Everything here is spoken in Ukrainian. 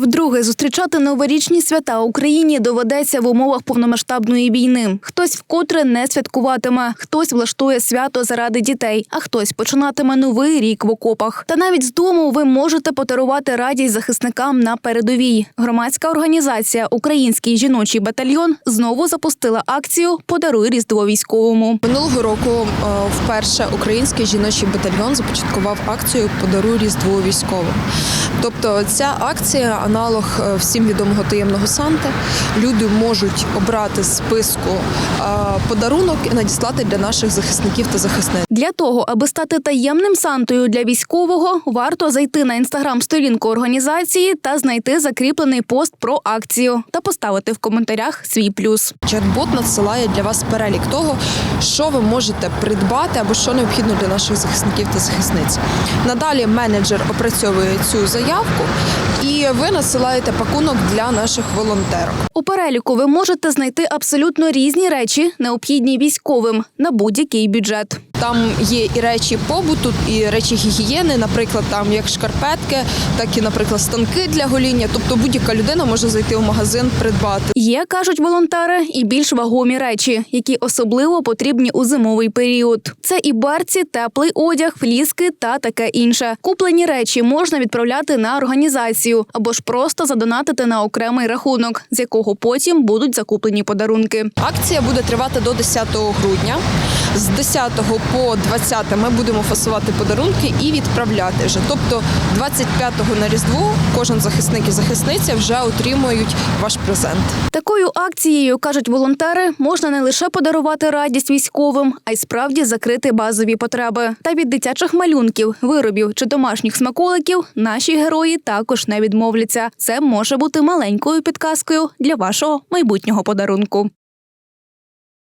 Вдруге зустрічати новорічні свята Україні доведеться в умовах повномасштабної війни. Хтось вкотре не святкуватиме, хтось влаштує свято заради дітей, а хтось починатиме новий рік в окопах. Та навіть з дому ви можете подарувати радість захисникам на передовій. Громадська організація Український жіночий батальйон знову запустила акцію Подаруй різдво військовому. Минулого року е, вперше український жіночий батальйон започаткував акцію Подаруй різдво військовим. Тобто ця акція аналог е, всім відомого таємного Санти. Люди можуть обрати з списку е, подарунок і надіслати для наших захисників та захисниць. Для того, аби стати таємним сантою для військового, варто зайти на інстаграм-сторінку організації та знайти закріплений пост про акцію та поставити в коментарях свій плюс. Чат-бот надсилає для вас перелік того, що ви можете придбати або що необхідно для наших захисників та захисниць. Надалі менеджер опрацьовує цю заявку, і ви насилаєте пакунок для наших волонтерок. У переліку ви можете знайти абсолютно різні речі, необхідні військовим на будь-який бюджет. Там є і речі побуту, і речі гігієни, наприклад, там як шкарпетки, так і, наприклад, станки для гоління. Тобто будь-яка людина може зайти в магазин, придбати. Є, кажуть волонтери, і більш вагомі речі, які особливо потрібні у зимовий період. Це і барці, теплий одяг, фліски та таке інше. Куплені речі можна відправляти на організацію або ж просто задонатити на окремий рахунок, з якого потім будуть закуплені подарунки. Акція буде тривати до 10 грудня. З 10 по 20 ми будемо фасувати подарунки і відправляти вже. Тобто 25-го на Різдво кожен захисник і захисниця вже отримують ваш презент. Такою акцією кажуть волонтери, можна не лише подарувати радість військовим, а й справді закрити базові потреби. Та від дитячих малюнків, виробів чи домашніх смаколиків наші герої також не відмовляться. Це може бути маленькою підказкою для вашого майбутнього подарунку.